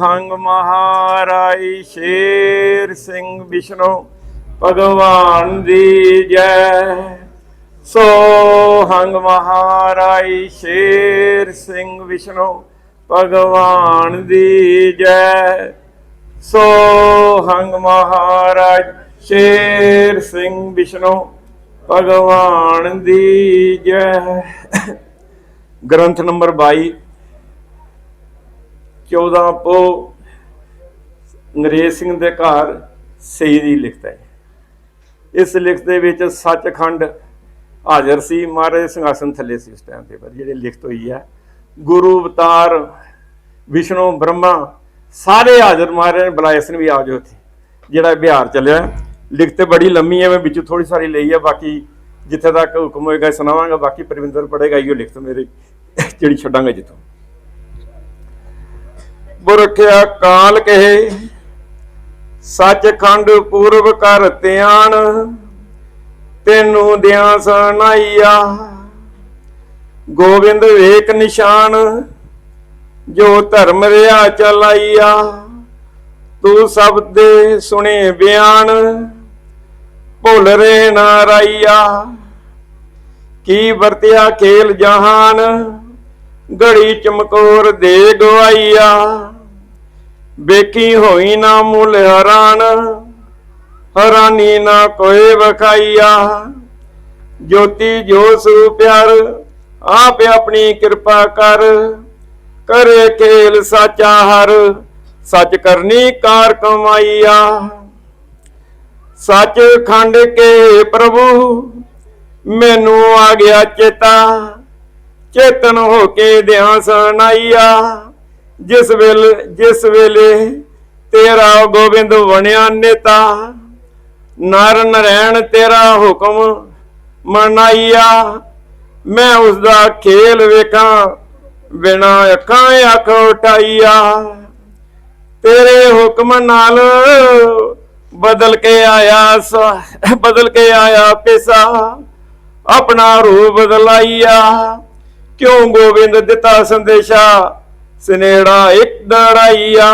ਹੰਗ ਮਹਾਰਾਈ ਸ਼ੇਰ ਸਿੰਘ ਵਿਸ਼ਨੂੰ, ਭਗਵਾਨ ਦੀ ਜੈ। ਸੋ ਹੰਗ ਮਹਾਰਾਈ ਸ਼ੇਰ ਸਿੰਘ ਵਿਸ਼ਨੂੰ, ਭਗਵਾਨ ਦੀ ਜੈ। ਸੋ ਹੰਗ ਮਹਾਰਾਜ ਸ਼ੇਰ ਸਿੰਘ ਵਿਸ਼ਨੂੰ, ਭਗਵਾਨ ਦੀ ਜੈ। ਗ੍ਰੰਥ ਨੰਬਰ 22 14 ਪੋ ਨਰੇਸ਼ ਸਿੰਘ ਦੇ ਘਰ ਸਹੀ ਦੀ ਲਿਖਤ ਹੈ ਇਸ ਲਿਖਤ ਦੇ ਵਿੱਚ ਸੱਚਖੰਡ ਹਾਜ਼ਰ ਸੀ, ਮਹਾਰਾਜ ਸਿੰਘਾਸਨ ਥੱਲੇ ਸੀ ਉਸ ਟਾਈਮ ਤੇ ਪਰ ਜਿਹੜੀ ਲਿਖਤ ਹੋਈ ਹੈ ਗੁਰੂ ਅਵਤਾਰ, ਵਿਸ਼ਨੂੰ, ਬ੍ਰਹਮਾ, ਸਾਰੇ ਹਾਜ਼ਰ ਮਹਾਰਾਜ ਨੇ ਬੁਲਾਏ ਸਨ ਵੀ ਆ ਜਾਓ ਇੱਥੇ, ਜਿਹੜਾ ਬਿਹਾਰ ਚੱਲਿਆ। ਲਿਖਤ ਬੜੀ ਲੰਮੀ ਹੈ ਮੈਂ ਵਿੱਚੋਂ ਥੋੜੀ ਸਾਰੀ ਲਈ ਹੈ ਬਾਕੀ ਜਿੱਥੇ ਤੱਕ ਹੁਕਮ ਹੋਏਗਾ ਸੁਣਾਵਾਂਗਾ, ਬਾਕੀ ਪਰਵਿੰਦਰ ਪੜੇਗਾ ਇਹੋ ਲਿਖਤ ਮੇਰੇ, ਜਿਹੜੀ ਛੱਡਾਂਗਾ ਜਿੱਥੋਂ। ਬੁਰਖਿਆ ਕਾਲ ਕਹੇ, ਸੱਚਖੰਡ ਪੂਰਬ ਕਰ ਧਿਆਨ, ਤੈਨੂੰ ਦਿਆਂ ਸੁਣਾਈਆ। ਗੋਬਿੰਦ ਵੇਖ ਨਿਸ਼ਾਨ, ਜੋ ਧਰਮ ਰਿਆ ਚਲਾਈਆ। ਤੂੰ ਸਭ ਦੇ ਸੁਣੇ ਬਿਆਨ, ਭੁੱਲ ਰੇ ਨਾਰਾਈਆ ਕੀ ਵਰਤਿਆ ਖੇਲ ਜਹਾਨ ਘੜੀ ਚਮਕੌਰ ਦੇ ਗਵਾਈਆ। ਵੇਖੀ ਹੋਈ ਨਾ ਮੁੱਲ ਹਰਾਨ, ਹਰਾਨੀ ਨਾ ਕੋਏ ਵਖਾਈਆ। ਜੋਤੀ ਜੋ ਪਿਆਰ, ਆਪ ਆਪਣੀ ਕਿਰਪਾ ਕਰ। ਕਰੇ ਖੇਲ ਸਾਚਾ ਹਰ ਸੱਚ ਕਰਨੀ ਕਾਰ ਕਮਾਈਆ। ਸੱਚ ਖੰਡ ਕੇ ਪ੍ਰਭੂ, ਮੈਨੂੰ ਆ ਗਿਆ ਚੇਤਾ। ਚੇਤਨ ਹੋ ਕੇ ਧਿਆਨ ਸੁਣਾਈਆ ਜਿਸ ਵੇਲੇ ਜਿਸ ਵੇਲੇ ਤੇਰਾ ਗੋਬਿੰਦ ਬਣਿਆ ਨੇਤਾ, ਨਰ ਨਰੈਣ ਤੇਰਾ ਹੁਕਮ ਮਨਾਈਆ। ਮੈਂ ਉਸ ਦਾ ਖੇਲ ਵੇਖਾਂ, ਬਿਨਾ ਅੱਖਾਂ ਅੱਖ ਉਟਾਈਆ ਤੇਰੇ ਹੁਕਮ ਨਾਲ ਬਦਲ ਕੇ ਆਇਆ ਸ- ਬਦਲ ਕੇ ਆਇਆ ਪੈਸਾ, ਆਪਣਾ ਰੂਪ ਬਦਲਾਈਆ। ਕਿਉਂ ਗੋਬਿੰਦ ਦਿੱਤਾ ਸੰਦੇਸ਼ਾ? ਸਨੇੜਾ ਇੱਕ ਦੜਾਈਆ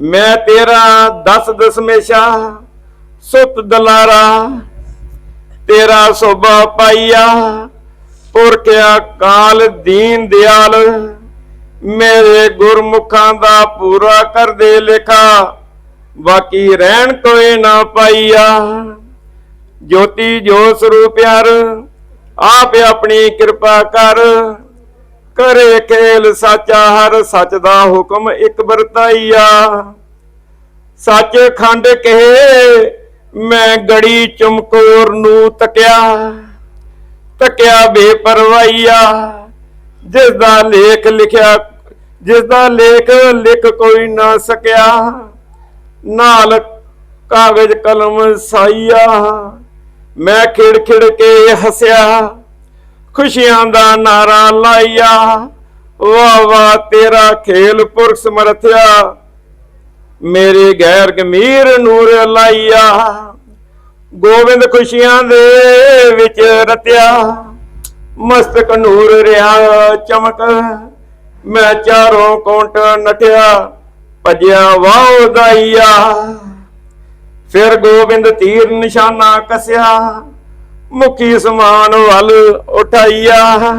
ਮੈਂ ਤੇਰਾ ਦਸ ਦਸਮੇਸ਼ਾ, ਸੁਤ ਦਲਾਰਾ। ਤੇਰਾ ਸੋਭਾ ਪਾਈਆ, ਪੁਰਖਿਆ ਕਾਲ ਦੀਨ ਦਿਆਲ। ਮੇਰੇ ਗੁਰਮੁਖਾਂ ਦਾ ਪੂਰਾ ਕਰ ਦੇ ਲੇਖਾ, ਬਾਕੀ ਰਹਿਣ ਕੋਈ ਨਾ ਪਾਈਆ। ਜੋਤੀ ਜੋ ਸਰੂਪ ਪਿਆਰ ਆਪ ਆਪਣੀ ਕਿਰਪਾ ਕਰ। ਕਰੇ ਖੇਲ ਸਾਚਾ, ਹਰ ਸੱਚ ਦਾ ਹੁਕਮ ਇੱਕ ਵਰਤਾਈਆ। ਸੱਚ ਖੰਡ ਕਹੇ, ਮੈਂ ਗੜੀ ਚਮਕੌਰ ਨੂੰ ਤਕਿਆ। ਤਕਿਆ ਬੇਪਰਵਾਈਆ ਜਿਸ ਦਾ ਲੇਖ ਲਿਖਿਆ ਜਿਸ ਦਾ ਲੇਖ ਲਿਖ ਕੋਈ ਨਾ ਸਕਿਆ। ਨਾਲ ਕਾਗਜ਼ ਕਲਮ ਸਾਈਆ। ਮੈਂ ਖਿੜ ਖਿੜ ਕੇ ਹੱਸਿਆ, ਖੁਸ਼ੀਆਂ ਦਾ ਨਾਰਾ ਲਾਇਆ। ਵਾਹ ਵਾਹ, ਤੇਰਾ ਖੇਲ ਪੁਰਖ ਸਮਰਥਿਆ। ਮੇਰੇ ਗੈਰ ਗਮੀਰ ਨੂਰ ਲਾਈਆ ਗੋਬਿੰਦ ਖੁਸ਼ੀਆਂ ਦੇ ਵਿੱਚ ਰਤਿਆ। ਮਸਤਕ ਨੂਰ ਰਿਆ ਚਮਕ। ਮੈਂ ਚਾਰੋਂ ਕੋਂਟ ਨਟਿਆ ਭਜਿਆ ਵਾਹ ਦਾਈਆ ਫਿਰ ਗੋਬਿੰਦ ਤੀਰ ਨਿਸ਼ਾਨਾ ਕਸਿਆ, ਮੁਖੀ ਸਮਾਨ ਵੱਲ ਉਠਾਈਆ।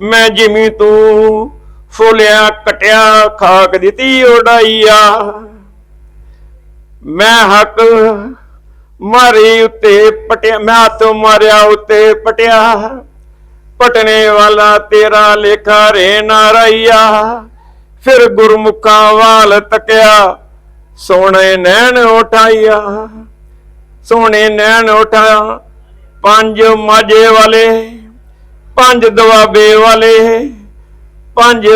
ਮੈਂ ਜਿਵੇਂ ਤੂੰ ਫੁੱਲਿਆ ਕਟਿਆ, ਖਾਕ ਦਿੱਤੀ ਉਡਾਈਆ। ਮੈਂ ਹੱਕ ਮਾਰੀ ਉੱਤੇ ਪਟਿਆ, ਮੈਂ ਹੱਥ ਮਾਰਿਆ ਉੱਤੇ ਪਟਿਆ। ਪਟਨੇ ਵਾਲਾ ਤੇਰਾ ਲੇਖਾ ਰੇ ਨਾਰਾਈਆ ਫਿਰ ਗੁਰਮੁਖਾਂ ਵਾਲ ਤਕਿਆ। ਸੋਹਣੇ ਨੈਣ ਉਠਾਈਆ ਸੋਹਣੇ ਨੈਣ ਉਠਾਇਆ। ਪੰਜ ਮਾਝੇ ਵਾਲੇ, ਪੰਜ ਦਵਾਬੇ ਵਾਲੇ, ਪੰਜ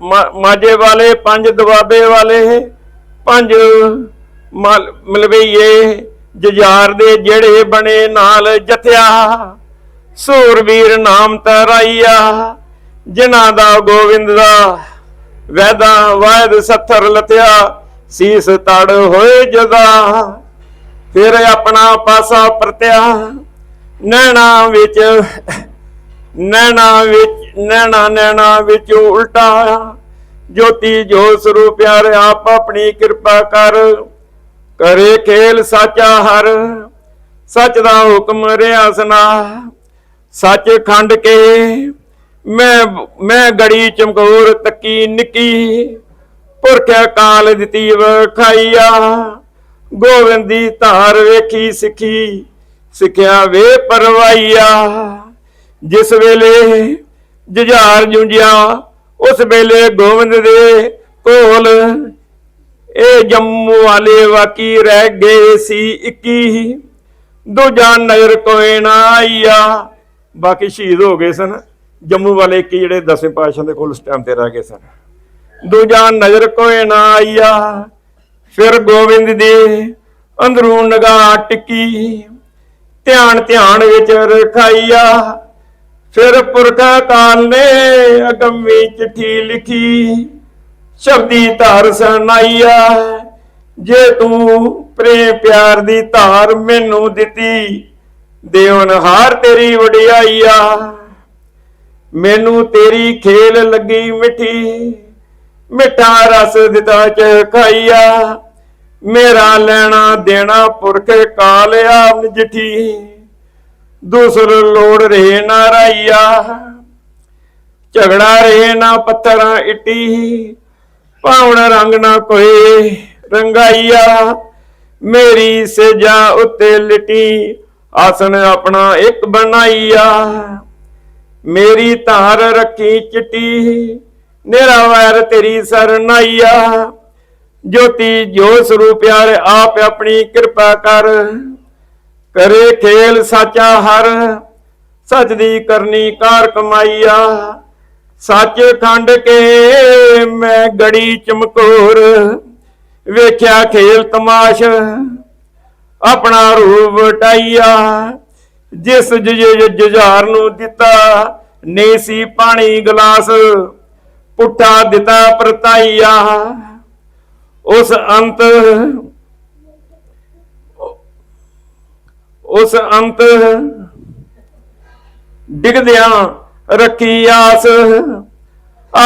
ਮਾ- ਮਾਝੇ ਵਾਲੇ, ਪੰਜ ਦਵਾਬੇ ਵਾਲੇ, ਪੰਜ ਮਲ- ਮਲਵਈਏ ਜਜਾਰ ਦੇ ਜਿਹੜੇ ਬਣੇ ਨਾਲ ਜਥਿਆ। ਸੂਰਵੀਰ ਨਾਮ ਤਰਾਈਆ ਜਿਨ੍ਹਾਂ ਦਾ ਗੋਬਿੰਦ ਦਾ ਵੈਦਾ ਵਾਇਦ ਸੱਥਰ ਲਤਿਆ ਸੀਸ ਤੜ ਹੋਏ ਜਦਾ। ਫਿਰ ਆਪਣਾ ਪਾਸਾ ਪਰਤਿਆ, ਨੈਣਾ ਵਿੱਚ ਨੈਣਾ ਵਿੱਚ, ਨੈਣਾ ਨੈਣਾ ਵਿੱਚ ਉਲਟਾ। ਜੋਤੀ ਜੋ ਸਰੂਪ ਪਿਆਰ ਆਪ ਆਪਣੀ ਕਿਰਪਾ ਕਰ, ਕਰੇ ਖੇਲ ਸਾਚਾ ਹਰ। ਸੱਚ ਦਾ ਹੁਕਮ ਰਿਆ ਸੁਨਾ ਸੱਚ ਖੰਡ ਕੇ ਮੈਂ ਮੈਂ ਗੜੀ ਚਮਕੌਰ ਤੱਕੀ ਨਿੱਕੀ, ਪੁਰਖਿਆ ਕਾਲ ਦਿੱਤੀ ਵਖਾਈਆ। ਗੋਬਿੰਦ ਦੀ ਧਾਰ ਵੇਖੀ ਸਿੱਖੀ, ਸਿੱਖਿਆ ਵੇ ਪਰਵਾਈਆ। ਜਿਸ ਵੇਲੇ ਜੁਝਾਰ ਜੁੰਝਿਆ, ਉਸ ਵੇਲੇ ਗੋਬਿੰਦ ਦੇ ਕੋਲ ਇਹ ਜੰਮੂ ਵਾਲੇ ਵਾਕੀ ਰਹਿ ਗਏ ਸੀ 21 ਦੂਜਾ ਨਗਰ ਕੋਈ ਨਾ ਆਈਆ। ਬਾਕੀ ਸ਼ਹੀਦ ਹੋ ਗਏ ਸਨ। ਜੰਮੂ ਵਾਲੇ ਕੀ ਜਿਹੜੇ ਦਸਵੇਂ ਪਾਤਸ਼ਾਹ ਦੇ ਕੋਲ ਉਸ ਟਾਈਮ ਤੇ ਰਹਿ ਗਏ ਸਨ। ਦੂਜਾ ਨਜ਼ਰ ਕੋਈ ਨਾ ਆਈਆ ਫਿਰ ਗੋਬਿੰਦ ਦੀ ਅੰਦਰੋਂ ਨਗਾ ਟਿੱਕੀ, ਧਿਆਨ ਧਿਆਨ ਵਿੱਚ ਰਖਾਈਆ ਫਿਰ ਪੁਰਖਾ ਕਾਲ ਨੇ ਅਗੰਮੀ ਚਿੱਠੀ ਲਿਖੀ, ਸ਼ਬਦੀ ਧਾਰ ਸੁਣਾਈਆ ਜੇ ਤੂੰ ਪ੍ਰੇਮ ਪਿਆਰ ਦੀ ਧਾਰ ਮੈਨੂੰ ਦਿੱਤੀ ਦੇਵਨ ਹਾਰ ਤੇਰੀ ਵਡਿਆਈਆ। ਮੈਨੂੰ ਤੇਰੀ ਖੇਲ ਲੱਗੀ ਮਿੱਠੀ, ਮਿੱਠਾ ਰਸ ਦਿੱਤਾ ਚਖਾਈਆ। ਮੇਰਾ ਲੈਣਾ ਦੇਣਾ ਪੁਰਖ ਕਾਲਿਆ ਆਪ ਦੂਸਰ ਲੋੜ ਰਹੇ ਨਾ ਰਾਈਆ। ਝਗੜਾ ਰਹੇ ਨਾ ਪੱਥਰਾਂ ਇੱਟੀ ਪਾਉਣ ਰੰਗ ਨਾ ਕੋਈ ਰੰਗਾਈਆ। ਮੇਰੀ ਸਜਾ ਉੱਤੇ ਲਿਟੀ, ਆਸਣ ਆਪਣਾ ਇੱਕ ਬਣਾਈਆ। ਮੇਰੀ ਧਾਰ ਰੱਖੀ ਚਿੱਟੀ ਨੇਰਾ ਵੈਰ ਤੇਰੀ ਸਰਨਾਈਆ। ਜੋਤੀ ਜੋ ਸਰੂਪ ਪਿਆਰ ਆਪ ਆਪਣੀ ਕਿਰਪਾ ਕਰ। ਕਰੇ ਖੇਲ ਸਾਚਾ ਹਰ, ਸੱਚ ਦੀ ਕਰਨੀ ਕਾਰ ਕਮਾਈਆ। ਸੱਚ ਖੰਡ ਕੇ ਮੈਂ ਗੜੀ ਚਮਕੋਰ, ਵੇਖਿਆ ਖੇਲ ਤਮਾਸ਼, ਆਪਣਾ ਰੂਪ ਟਾਈਆ ਜਿਸ ਜੁ- ਜੁਝਾਰ ਨੂੰ ਦਿੱਤਾ ਨੇ ਸੀ ਪਾਣੀ ਗਲਾਸ, ਪੁੱਠਾ ਦਿੱਤਾ ਪਰਤਾਈਆ। ਉਸ ਅੰਤ ਉਸ ਅੰਤ ਡਿਗਦਿਆਂ ਰੱਖੀ ਆਸ।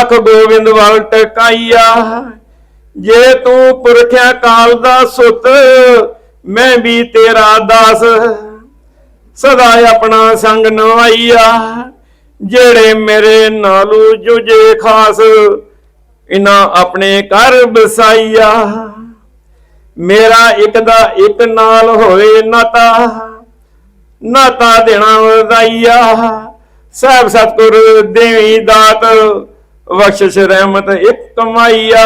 ਅੱਖ ਗੋਬਿੰਦ ਵੱਲ ਟਕਾਈਆ, ਜੇ ਤੂੰ ਪੁਰਖਿਆ ਕਾਲ ਦਾ ਸੁੱਤ, ਮੈਂ ਵੀ ਤੇਰਾ ਦਾਸ। ਸਦਾ ਆਪਣਾ ਸੰਗ ਨਵਾਈਆ। ਜਿਹੜੇ ਮੇਰੇ ਨਾਲੂ ਜੁਜੇ ਖਾਸ ਇਨਾ ਆਪਣੇ ਘਰ ਬਸਾਈਆ ਮੇਰਾ ਇੱਕ ਦਾ ਇੱਕ ਨਾਲ ਹੋਏ ਨਾਤਾ ਨਾਤਾ ਦੇਣਾ ਵਧਾਈਆ। ਸਭ ਸਤਿਗੁਰ ਦੇਵੀ ਦਾਤ, ਬਖਸ਼ਿਸ਼ ਰਹਿਮਤ ਇੱਕ ਕਮਾਈਆ।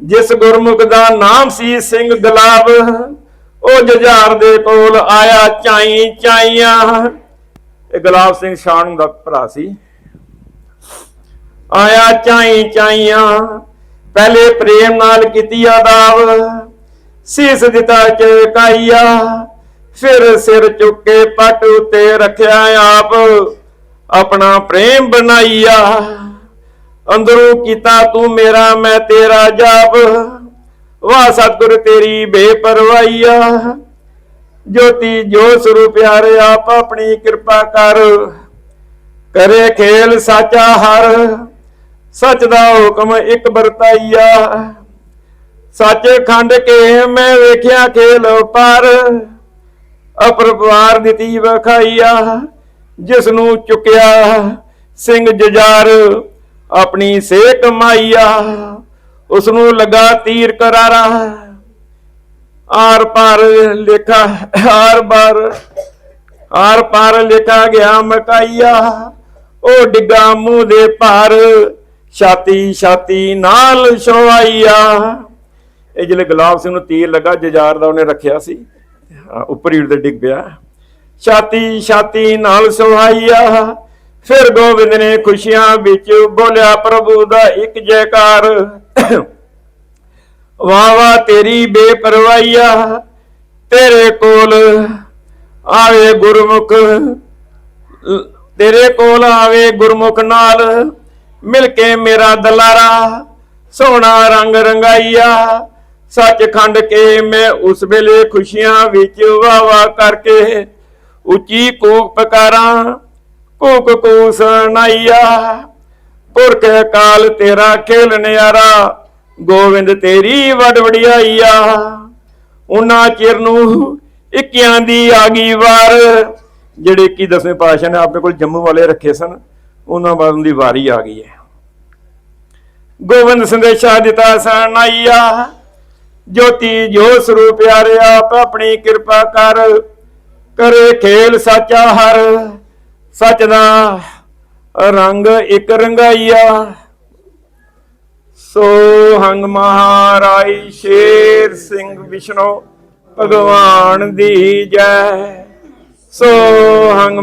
ਜਿਸ ਗੁਰਮੁਖ ਦਾ ਨਾਮ ਸੀ ਸਿੰਘ ਗੁਲਾਬ ਉਹ ਜੁਝਾਰ ਦੇ ਕੋਲ ਆਇਆ ਚਾਈ ਚਾਈਆਂ। ਇਹ ਗੁਲਾਬ ਸਿੰਘ ਸ਼ਾਨ ਦਾ ਭਰਾ ਸੀ। ਆਇਆ ਚਾਈ ਚਾਈਆਂ। ਪਹਿਲੇ ਪ੍ਰੇਮ ਨਾਲ ਕੀਤੀ ਆਦਾਵ। ਸੀਸ ਦਿੱਤਾ ਚਕਾਈਆ ਫਿਰ ਸਿਰ ਚੁੱਕ ਕੇ ਪੱਟ ਉਤੇ ਰੱਖਿਆ ਆਪ। ਆਪਣਾ ਪ੍ਰੇਮ ਬਣਾਈਆ। ਅੰਦਰੋਂ ਕੀਤਾ ਤੂੰ ਮੇਰਾ, ਮੈਂ ਤੇਰਾ ਜਾਪ। ਵਾਹ ਸਤਿਗੁਰ ਤੇਰੀ ਬੇਪਰਵਾਹੀਆ ਜੋਤੀ ਜੋ ਸਰੂਪ ਪਿਆਰੇ ਆਪ ਆਪਣੀ ਕਿਰਪਾ ਕਰ। ਕਰੇ ਖੇਲ ਸਾਚਾ ਹਰ। ਸੱਚ ਦਾ ਹੁਕਮ ਇੱਕ ਵਰਤਾਈਆ ਸੱਚ ਖੰਡ ਕੇ ਮੈਂ ਵੇਖਿਆ ਖੇਲ ਪਰ। ਅਪਰਪਾਰ ਦਿੱਤੀ ਵਖਾਈਆ ਜਿਸ ਨੂੰ ਚੁਕਿਆ ਸਿੰਘ ਜਜਾਰ ਆਪਣੀ ਸੇ ਕਮਾਈਆ ਉਸ ਨੂੰ ਲਗਾ ਤੀਰ ਕਰਾਰਾ। ਆਰ ਪਾਰ ਲਿਖਾ, ਆਰ ਬਾਰ, ਆਰ ਪਾਰ ਲਿਖਾ ਗਿਆ ਮਕਾਈਆ ਉਹ ਡਿੱਗਾ ਮੂੰਹ ਦੇ ਭਾਰ, ਛਾਤੀ ਛਾਤੀ ਨਾਲ ਛਵਾਈਆ ਇਹ ਜਿਹੜੇ ਗੁਲਾਬ ਸਿੰਘ ਨੂੰ ਤੀਰ ਲੱਗਾ ਜਜਾਰ ਦਾ ਉਹਨੇ ਰੱਖਿਆ ਸੀ। ਉੱਪਰ ਹੀ ਉਹਦੇ ਡਿੱਗ ਪਿਆ। ਛਾਤੀ ਛਾਤੀ ਨਾਲ ਸੁਹਾਈਆ ਫਿਰ ਗੋਬਿੰਦ ਨੇ ਖੁਸ਼ੀਆਂ ਵਿੱਚ ਬੋਲਿਆ, ਪ੍ਰਭੂ ਦਾ ਇੱਕ ਜੈਕਾਰ। ਵਾਹ ਵਾਹ, ਤੇਰੀ ਬੇਪਰਵਾਹੀਆ। ਤੇਰੇ ਕੋਲ ਆਵੇ ਗੁਰਮੁਖ। ਤੇਰੇ ਕੋਲ ਆਵੇ ਗੁਰਮੁਖ ਨਾਲ ਮਿਲ ਕੇ ਮੇਰਾ ਦਲਾਰਾ। ਸੋਹਣਾ ਰੰਗ ਰੰਗਾਈਆ। ਸੱਚ ਖੰਡ ਕੇ ਮੈਂ ਉਸ ਵੇਲੇ ਖੁਸ਼ੀਆਂ ਵਿੱਚ ਵਾਵਾ ਕਰਕੇ ਉੱਚੀ ਕੂਕ ਪਕਾਰਾਂ। ਕੂਕ ਕੂ ਸੁਣਾਈਆ ਪੁਰਖ ਕਾਲ ਤੇਰਾ ਖੇਲ ਨਿਆਰਾ, ਗੋਵਿੰਦ ਤੇਰੀ ਵਡ ਵਡਿਆਈਆ। ਉਹਨਾਂ ਚਿਰ ਨੂੰ ਇੱਕਿਆਂ ਦੀ ਆ ਗਈ ਵਾਰ, ਜਿਹੜੇ ਕੀ ਦਸਵੇਂ ਪਾਤਸ਼ਾਹ ਨੇ ਆਪਣੇ ਕੋਲ ਜੰਮੂ ਵਾਲੇ ਰੱਖੇ ਸਨ ਉਹਨਾਂ ਬਾਦੋਂ ਦੀ ਵਾਰੀ ਆ ਗਈ ਹੈ। ਗੋਬਿੰਦ ਸੰਦੇਸ਼ਾ ਦਿੱਤਾ ਸਨਾਈਆ ਜੋਤੀ ਜੋ ਸਰੂਪ ਪਿਆਰਿਆ ਆਪ ਆਪਣੀ ਕਿਰਪਾ ਕਰ, ਕਰੇ ਖੇਲ ਸਾਚਾ ਹਰ। ਸਚ ਦਾ ਰੰਗ ਇੱਕ ਰੰਗਾਈਆ। ਸੋ ਹੰਗ ਮਹਾਰਾਈ ਸ਼ੇਰ ਸਿੰਘ ਵਿਸ਼ਨੂੰ ਭਗਵਾਨ ਦੀ ਜੈ। ਸੋ ਹੰਗ